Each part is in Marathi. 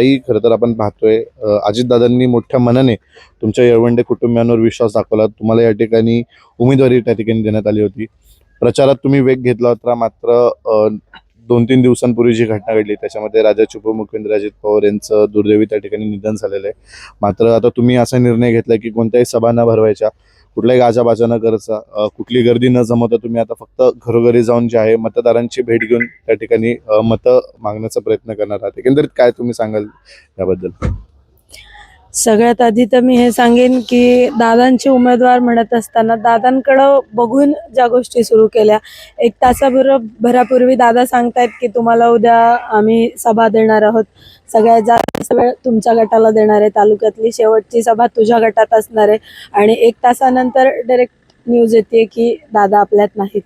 आताही खरं तर आपण पाहतोय अजितदादांनी मोठ्या मनाने तुमच्या येळवंडे कुटुंबियांवर विश्वास दाखवला. तुम्हाला या ठिकाणी उमेदवारी त्या ठिकाणी देण्यात आली होती. प्रचारात तुम्ही वेग घेतला होता मात्र दोन तीन दिवसांपूर्वी जी घटना घडली त्याच्यामध्ये राज्याचे उपमुख्यमंत्री अजित पवार यांचं दुर्दैवी त्या ठिकाणी निधन झालेलं आहे. मात्र आता तुम्ही असा निर्णय घेतला की कोणत्याही सभा न भरवायच्या कुठल्याही गाजाबाजा न करता कुठली गर्दी न जमवता तुम्ही आता फक्त घरोघरी जाऊन जे आहे मतदारांची भेट घेऊन त्या ठिकाणी मतं मागण्याचा प्रयत्न करणार आहात. एकंदरीत काय तुम्ही सांगाल याबद्दल? सगळ्यात आधी तर मी हे सांगेन की दादांचे उमेदवार म्हणत असताना दादांकडं बघून ज्या गोष्टी सुरू केल्या एक तासाभर भरापूर्वी दादा सांगतायत की तुम्हाला उद्या आम्ही सभा देणार आहोत. सगळ्यात जास्त वेळ तुमच्या गटाला देणार आहे. तालुक्यातली शेवटची सभा तुझ्या गटात असणार आहे. आणि एक तासानंतर डायरेक्ट न्यूज येते की दादा आपल्यात नाहीत.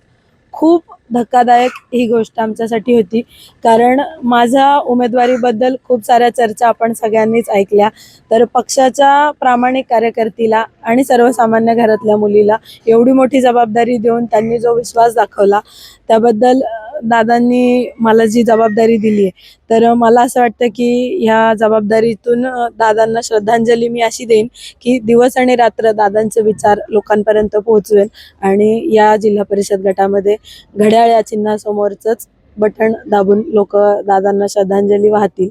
खूप धक्कादायक ही गोष्ट आमच्यासाठी होती. कारण माझ्या उमेदवारीबद्दल खूप साऱ्या चर्चा आपण सगळ्यांनीच ऐकल्या. तर पक्षाच्या प्रामाणिक कार्यकर्तीला आणि सर्वसामान्य घरातल्या मुलीला एवढी मोठी जबाबदारी देऊन त्यांनी जो विश्वास दाखवला त्याबद्दल दादांनी मला जी जबाबदारी दिली आहे तर मला असं वाटतं की ह्या जबाबदारीतून दादांना श्रद्धांजली मी अशी देईन की दिवस आणि रात्र दादांचे विचार लोकांपर्यंत पोहोचवेल आणि या जिल्हा परिषद गटामध्ये घड्याळ या चिन्हासमोरचंच बटण दाबून लोक दादांना श्रद्धांजली वाहतील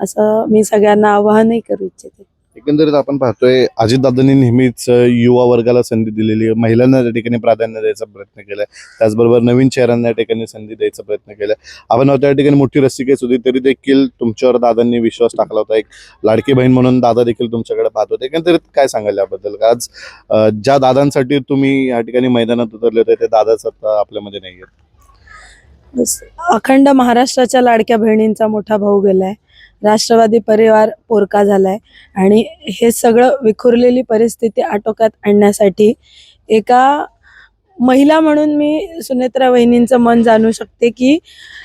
असं मी सगळ्यांना आवाहनही करू इच्छिते. एकंदरीत आपण पाहतोय अजितदादांनी नेहमीच युवा वर्गाला संधी दिलेली आहे. महिलांना त्या ठिकाणी प्राधान्य द्यायचा प्रयत्न केलाय. त्याचबरोबर नवीन चेहऱ्यांना या ठिकाणी संधी द्यायचा प्रयत्न केलाय. आपण त्या ठिकाणी मोठी रस्सिकेस होती तरी देखील तुमच्यावर दादांनी विश्वास टाकला होता. एक लाडकी बहीण म्हणून दादा देखील तुमच्याकडे पाहत होते. एकंदरीत काय सांगाल याबद्दल? आज ज्या दादांसाठी तुम्ही या ठिकाणी मैदानात उतरले होते ते दादाच आता आपल्यामध्ये नाही आहेत अखंड महाराष्ट्राच्या लाडक्या बहिणींचा मोठा भाऊ गेलाय. राष्ट्रवादी परिवार पोरका झालाय. आणि हे सगळं विखुरलेली परिस्थिती आटोक्यात आणण्यासाठी एका महिला म्हणून मी सुनेत्रा वहिनींचं मन जाणू शकते की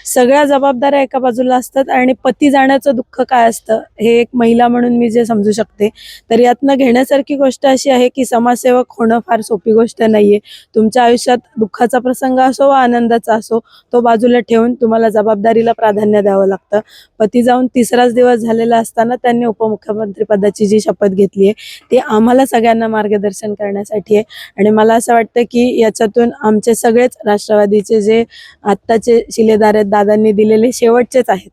सगळ्या जबाबदाऱ्या एका बाजूला असतात आणि पती जाण्याचं दुःख काय असतं हे एक महिला म्हणून मी जे समजू शकते. तर यातनं घेण्यासारखी गोष्ट अशी आहे की समाजसेवक होणं फार सोपी गोष्ट नाहीये. तुमच्या आयुष्यात दुःखाचा प्रसंग असो वा आनंदाचा असो तो बाजूला ठेवून तुम्हाला जबाबदारीला प्राधान्य द्यावं लागतं. पती जाऊन तिसराच दिवस झालेला असताना त्यांनी उपमुख्यमंत्री पदाची जी शपथ घेतली आहे ती आम्हाला सगळ्यांना मार्गदर्शन करण्यासाठी आहे. आणि मला असं वाटतं की याच्यातून आमचे सगळेच राष्ट्रवादीचे जे आत्ताचे शिलेदार आहेत दादांनी दिलेले शेवटचेच आहेत.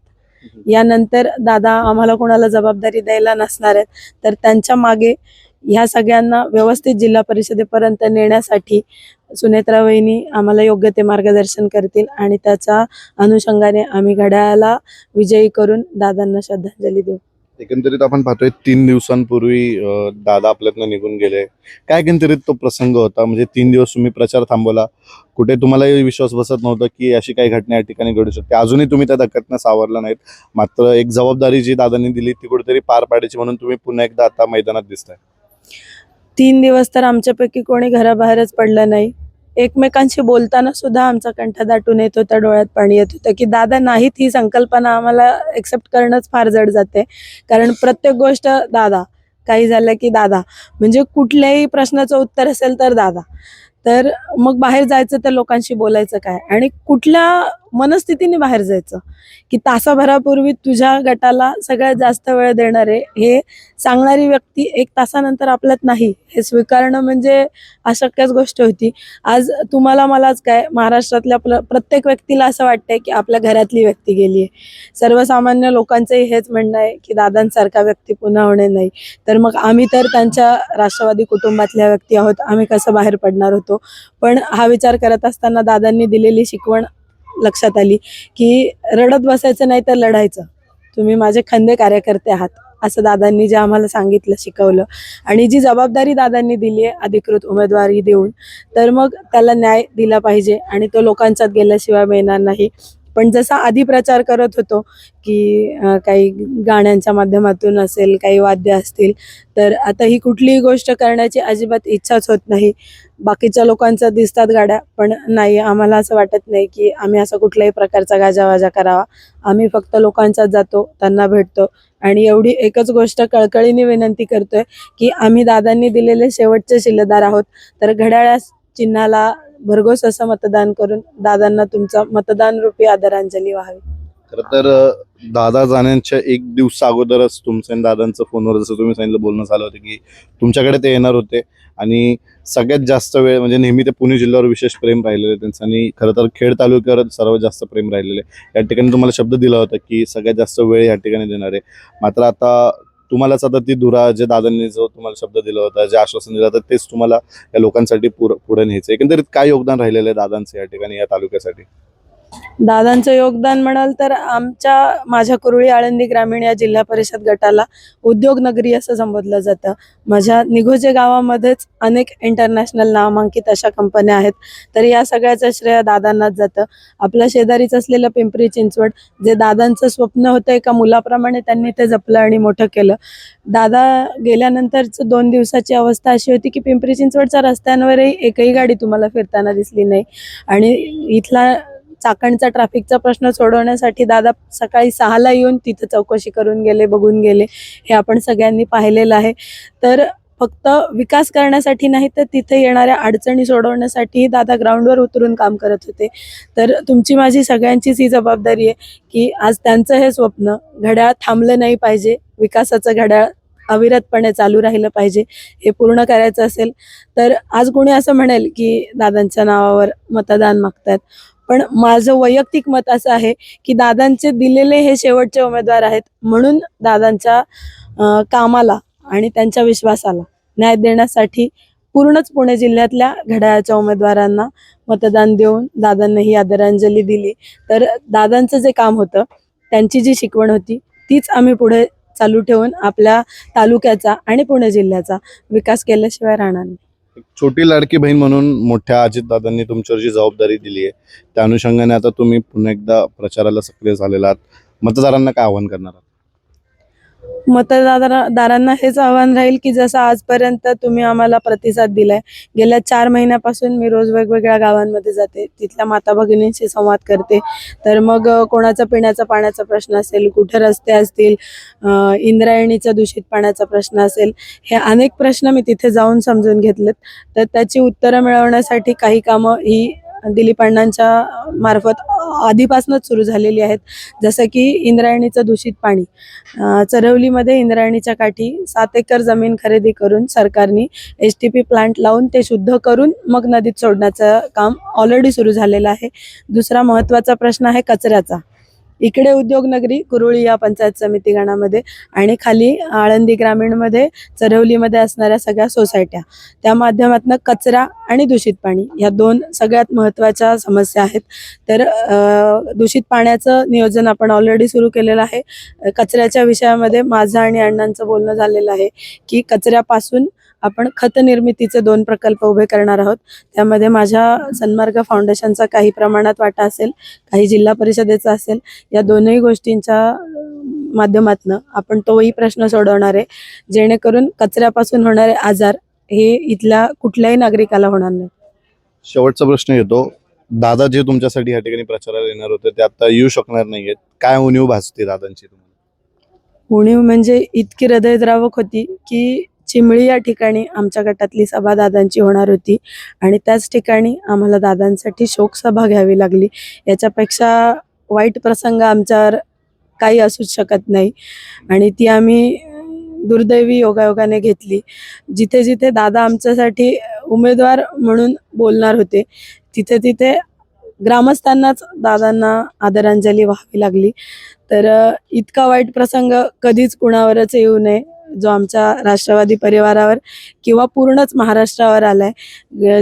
यानंतर दादा आम्हाला कोणाला जबाबदारी द्यायला नसणार आहेत तर त्यांच्या मागे ह्या सगळ्यांना व्यवस्थित जिल्हा परिषदेपर्यंत नेण्यासाठी सुनेत्रा वहिनी आम्हाला योग्य ते मार्गदर्शन करतील आणि त्याच्या अनुषंगाने आम्ही घड्याळाला विजयी करून दादांना श्रद्धांजली देऊ. एकंदरीत आपण पाहतोय तीन दिवसांपूर्वी दादा आपल्यातनं निघून गेले. काय एकंदरीत तो प्रसंग होता? म्हणजे तीन दिवस तुम्ही प्रचार थांबवला. कुठे तुम्हालाही विश्वास बसत नव्हता की अशी काही घटना या ठिकाणी घडू शकते. अजूनही तुम्ही त्या धक्क्यातनं सावरला नाहीत. मात्र एक जबाबदारी जी दादांनी दिली ती कुठेतरी पार पाडायची म्हणून तुम्ही पुन्हा एकदा आता मैदानात दिसताय. तीन दिवस तर आमच्यापैकी कोणी घराबाहेरच पडलं नाही. एकमेकांशी बोलताना सुद्धा आमचा कंठ दाटून येत होता डोळ्यात पाणी येत होतं. की दादा नाहीत ही संकल्पना आम्हाला एक्सेप्ट करणंच फार जड जाते. कारण प्रत्येक गोष्ट दादा काही झालं की दादा. म्हणजे कुठल्याही प्रश्नाचं उत्तर असेल तर दादा. तर मग बाहेर जायचं तर लोकांशी बोलायचं काय? आणि कुठल्या मनस्थितीने बाहेर जायचं. की तासाभरापूर्वी तुझ्या गटाला सगळ्यात जास्त वेळ देणारे हे सांगणारी व्यक्ती एक तासानंतर आपल्यात नाही. हे स्वीकारणं म्हणजे अशक्यच गोष्ट होती. आज तुम्हाला मलाच काय महाराष्ट्रातल्या आपलं प्रत्येक व्यक्तीला असं वाटतंय की आपल्या घरातली व्यक्ती गेली आहे सर्वसामान्य लोकांचंही हेच म्हणणं आहे की दादांसारखा व्यक्ती पुन्हा होणे नाही. तर मग आम्ही तर त्यांच्या राष्ट्रवादी कुटुंबातल्या व्यक्ती आहोत. आम्ही कसं बाहेर पडणार होतो? पण हा विचार करत असताना दादांनी दिलेली शिकवण लक्षात आली की रडत बसायचं नाही तर लढायचं. तुम्ही माझे खंदे कार्यकर्ते आहात असं दादांनी जे आम्हाला सांगितलं शिकवलं. आणि जी जबाबदारी दादांनी दिली आहे अधिकृत उमेदवारी देऊन तर मग त्याला न्याय दिला पाहिजे आणि तो लोकांच्यात गेल्याशिवाय मिळणार नाही. पण जसा आधी प्रचार करत होतो की काही गाण्यांच्या माध्यमातून असेल काही वाद्य असतील तर आता ही कुठलीही गोष्ट करण्याची अजिबात इच्छाच होत नाही. बाकीच्या लोकांच्या दिसतात गाड्या पण नाही आम्हाला असं वाटत नाही की आम्ही असा कुठल्याही प्रकारचा गाजावाजा करावा. आम्ही फक्त लोकांचा जातो त्यांना भेटतो आणि एवढी एकच गोष्ट कळकळीने विनंती करतोय की आम्ही दादांनी दिलेले शेवटचे शिल्लेदार आहोत. तर घड्याळ्या चिन्हाला भरघोस असं मतदान करून दादांना तुमचा मतदान रूपी आदरांजली व्हावी. खरं तर दादा जाण्याच्या एक दिवस अगोदरच तुमचं आणि दादांचं फोनवर जसं तुम्ही सांगितलं बोलणं झालं होतं की तुमच्याकडे ते येणार होते. आणि सगळ्यात जास्त वेळ म्हणजे नेहमी ते पुणे जिल्ह्यावर विशेष प्रेम राहिलेलं आहे त्यांचं. आणि खरं तर खेड तालुक्यावर सर्वात जास्त प्रेम राहिलेलं आहे. या ठिकाणी तुम्हाला शब्द दिला होता की सगळ्यात जास्त वेळ या ठिकाणी देणार आहे. मात्र आता तुम्हालाच आता ती धुरा जे दादांनी जो तुम्हाला शब्द दिला होता जे आश्वासन दिलं होतं तेच तुम्हाला या लोकांसाठी पुढे न्यायचं एकंदरीत काय योगदान राहिलेलं आहे दादांचं या ठिकाणी या तालुक्यासाठी? दादांचं योगदान म्हणाल तर आमच्या माझ्या कुरुळी आळंदी ग्रामीण या जिल्हा परिषद गटाला उद्योग नगरी असं संबोधलं जातं. माझ्या निघोजे गावामध्येच अनेक इंटरनॅशनल नामांकित अशा कंपन्या आहेत. तर या सगळ्याचं श्रेय दादांनाच जातं. आपल्या शेजारीच असलेलं पिंपरी चिंचवड जे दादांचं स्वप्न होतं एका मुलाप्रमाणे त्यांनी ते जपलं आणि मोठं केलं. दादा गेल्यानंतरच दोन दिवसाची अवस्था अशी होती की पिंपरी चिंचवडच्या रस्त्यांवरही एकही गाडी तुम्हाला फिरताना दिसली नाही. आणि इथला चाकणचा ट्रॅफिकचा प्रश्न सोडवण्यासाठी दादा सकाळी सहाला येऊन तिथं चौकशी करून गेले बघून गेले. हे आपण सगळ्यांनी पाहिलेलं आहे. तर फक्त विकास करण्यासाठी नाही तर तिथे येणाऱ्या अडचणी सोडवण्यासाठी दादा ग्राउंडवर उतरून काम करत होते. तर तुमची माझी सगळ्यांचीच ही जबाबदारी आहे की आज त्यांचं हे स्वप्न घड्याळ थांबलं नाही पाहिजे विकासाचं घड्याळ अविरतपणे चालू राहिलं पाहिजे हे पूर्ण करायचं असेल. तर आज कोणी असं म्हणेल की दादांच्या नावावर मतदान मागतात पण माझं वैयक्तिक मत असं आहे की दादांचे दिलेले हे शेवटचे उमेदवार आहेत म्हणून दादांच्या कामाला आणि त्यांच्या विश्वासाला न्याय देण्यासाठी पूर्णच पुणे जिल्ह्यातल्या घड्याळाच्या उमेदवारांना मतदान देऊन दादांना ही आदरांजली दिली. तर दादांचं जे काम होतं त्यांची जी शिकवण होती तीच आम्ही पुढे चालू ठेवून आपल्या तालुक्याचा आणि पुणे जिल्ह्याचा विकास केल्याशिवाय राहणार नाही. छोटी लाडकी बहीण म्हणून मोठ्या अजितदादांनी तुमच्यावर जी जबाबदारी दिली आहे. त्या अनुषंगाने आता तुम्ही पुन्हा एकदा प्रचाराला सक्रिय झालेला आहात. मतदारांना काय आव्हान करणार आहात? मतदारांना हेच आव्हान राहील की जसं आजपर्यंत तुम्ही आम्हाला प्रतिसाद दिलाय गेल्या चार महिन्यापासून मी रोज वेगवेगळ्या गावांमध्ये जाते तिथल्या माता भगिनींशी संवाद करते. तर मग कोणाचा पिण्याचा पाण्याचा प्रश्न असेल कुठे रस्ते असतील इंद्रायणीचा दूषित पाण्याचा प्रश्न असेल हे अनेक प्रश्न मी तिथे जाऊन समजून घेतलेत. तर त्याची उत्तरं मिळवण्यासाठी काही कामं ही दिलीप अण्णांच्या मार्फत आधीपासूनच सुरू झालेली आहेत. जसं की इंद्रायणीचं दूषित पाणी. चरवलीमध्ये इंद्रायणीच्या काठी सात एकर जमीन खरेदी करून सरकारने एच टी पी प्लांट लावून ते शुद्ध करून मग नदीत सोडण्याचं काम ऑलरेडी सुरू झालेलं आहे. दुसरा महत्त्वाचा प्रश्न आहे कचऱ्याचा. इकडे उद्योगनगरी कुरुळी या पंचायत समिती गणामध्ये आणि खाली आळंदी ग्रामीणमध्ये चरवलीमध्ये असणाऱ्या सगळ्या सोसायट्या. त्या माध्यमातून कचरा आणि दूषित पाणी या दोन सगळ्यात महत्त्वाच्या समस्या आहेत. तर दूषित पाण्याचं नियोजन आपण ऑलरेडी सुरू केलेलं आहे. कचऱ्याच्या विषयामध्ये माझं आणि अण्णांचं बोलणं झालेलं आहे की कचऱ्यापासून आपण खत निर्मितीचे दोन प्रकल्प उभे करणार आहोत. त्यामध्ये माझ्या सन्मार्ग फाउंडेशनचा काही प्रमाणात वाटा असेल काही जिल्हा परिषदेचा असेल या दोनही गोष्टींच्या माध्यमातून आपण तोही प्रश्न सोडवणार आहे. जेणेकरून कचऱ्यापासून होणारे आजार हे इथल्या कुठल्याही नागरिकाला होणार नाही शेवटचा प्रश्न येतो. दादा जे तुमच्यासाठी या ठिकाणी प्रचाराला येणार होते. ते आता येऊ शकणार नाहीयेत. काय उणीव भासते दादांची तुम्हाला? उणीव म्हणजे इतकी हृदयद्रावक होती की चिमळी या ठिकाणी आमच्या गटातली सभा दादांची होणार होती. आणि त्याच ठिकाणी आम्हाला दादांसाठी शोकसभा घ्यावी लागली. याच्यापेक्षा वाईट प्रसंग आमच्यावर काही असूच शकत नाही. आणि ती आम्ही दुर्दैवी योगायोगाने घेतली. जिथे जिथे दादा आमच्यासाठी उमेदवार म्हणून बोलणार होते तिथे तिथे ग्रामस्थांनाच दादांना आदरांजली व्हावी लागली. तर इतका वाईट प्रसंग कधीच कुणावरच येऊ नये. जो आमच्या राष्ट्रवादी परिवारावर किंवा पूर्णच महाराष्ट्रावर आलाय.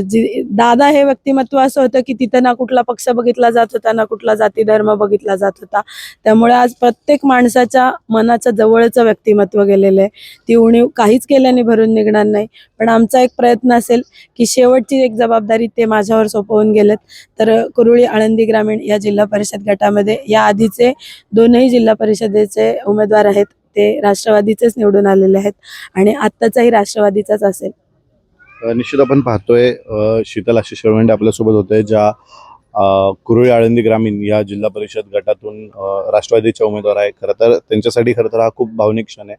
जी दादा हे व्यक्तिमत्व असं होतं की तिथं ना कुठला पक्ष बघितला जात होता ना कुठला जाती धर्म बघितला जात होता. त्यामुळे आज प्रत्येक माणसाच्या मनाच्या जवळचं व्यक्तिमत्व गेलेलं आहे. ती उणीव काहीच केल्याने भरून निघणार नाही. पण आमचा एक प्रयत्न असेल की शेवटची एक जबाबदारी ते माझ्यावर सोपवून गेलेत. तर कुरुळी आळंदी ग्रामीण या जिल्हा परिषद गटामध्ये या आधीचे दोनही जिल्हा परिषदेचे उमेदवार आहेत. ते राष्ट्रवादीचेच निवडून आलेले आहेत आणि आत्ताचाही राष्ट्रवादीचाच असेल. निश्चित आपण पाहतोय शीतल आशिष शेळवंडे आपल्यासोबत होते ज्या कुरुळी आळंदी ग्रामीण या जिल्हा परिषद गटातून राष्ट्रवादीच्या उमेदवार आहे खरं तर त्यांच्यासाठी खरं तर हा खूप भावनिक क्षण आहे.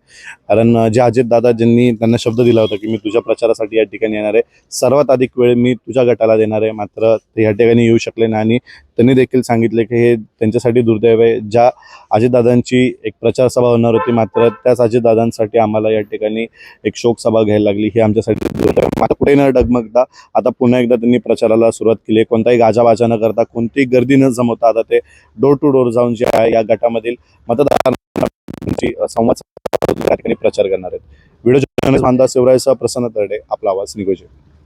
कारण जे जे अजितदादा ज्यांनी त्यांना शब्द दिला होता की मी तुझ्या प्रचारासाठी या ठिकाणी येणार आहे सर्वात अधिक वेळ मी तुझ्या गटाला देणार आहे. मात्र ते या ठिकाणी येऊ शकले नाही आणि त्यांनी देखील सांगितले की हे त्यांच्यासाठी दुर्दैव आहे. ज्या अजितदादांची एक प्रचार सभा होणार होती मात्र त्याच अजितदादांसाठी आम्हाला या ठिकाणी एक शोक सभा घ्यायला लागली. ही आमच्यासाठी दुर्दैव आता कुठे न डगमगता आता पुन्हा एकदा त्यांनी प्रचाराला सुरुवात केली आहे. कोणताही गाजावाजा न करता कोणतीही गर्दी न जमवता आता ते डोर टू डोर जाऊन जे आहे या गटामधील मतदारांची संवाद या ठिकाणी प्रचार करणार आहेत. व्हिडिओ जर्नलिस्ट अंदाज शिवरायसह प्रसन्न तरडे आपला आवाज निगोजे